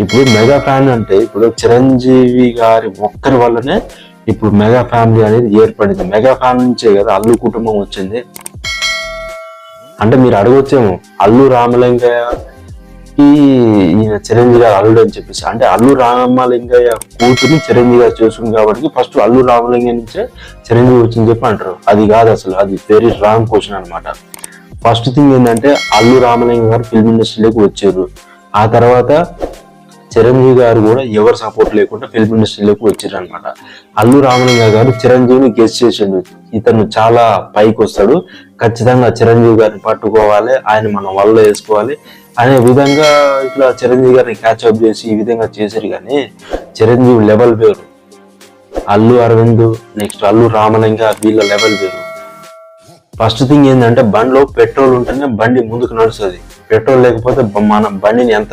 ఇప్పుడు mega fan అంటే ఇప్పుడు చిరంజీవి గారి ఒక్కరి వల్లనే ఇప్పుడు మెగా ఫ్యామిలీ అనేది ఏర్పడింది. మెగా ఫ్యాన్ నుంచే కదా అల్లు కుటుంబం వచ్చింది. అంటే మీరు అడగొచ్చేమో అల్లు రామలింగయ్య ఈయన చిరంజీవి గారు అల్లుడు అని చెప్పేసి. అంటే అల్లు రామలింగయ్య కూతుర్ని చిరంజీవి గారు చేసుకుంది కాబట్టి ఫస్ట్ అల్లు రామలింగయ్య నుంచే చిరంజీవి వచ్చింది చెప్పి అంటారు. అది కాదు అసలు అది వెరీ రాంగ్ క్వశ్చన్ అనమాట ఫస్ట్ థింగ్ ఏంటంటే అల్లు రామలింగ గారు ఫిల్మ్ ఇండస్ట్రీలోకి వచ్చారు. ఆ తర్వాత చిరంజీవి గారు కూడా ఎవరు సపోర్ట్ లేకుండా ఫిల్మ్ ఇండస్ట్రీలోకి వచ్చారు అనమాట అల్లు రామలింగ గారు చిరంజీవిని గెస్ట్ చేసిండు. ఇతను చాలా పైకి వస్తాడు. ఖచ్చితంగా చిరంజీవి గారిని పట్టుకోవాలి ఆయన మన వల్ల వేసుకోవాలి అనే విధంగా ఇట్లా చిరంజీవి గారిని క్యాచ్అప్ చేసి ఈ విధంగా చేశారు కానీ చిరంజీవి లెవెల్ వేరు. అల్లు అరవింద్ నెక్స్ట్ అల్లు రామలింగ వీళ్ళ లెవెల్ వేరు. ఫస్ట్ థింగ్ ఏంటంటే బండిలో పెట్రోల్ ఉంటేనే బండి ముందుకు నడుస్తుంది. పెట్రోల్ లేకపోతే మన బండిని ఎంత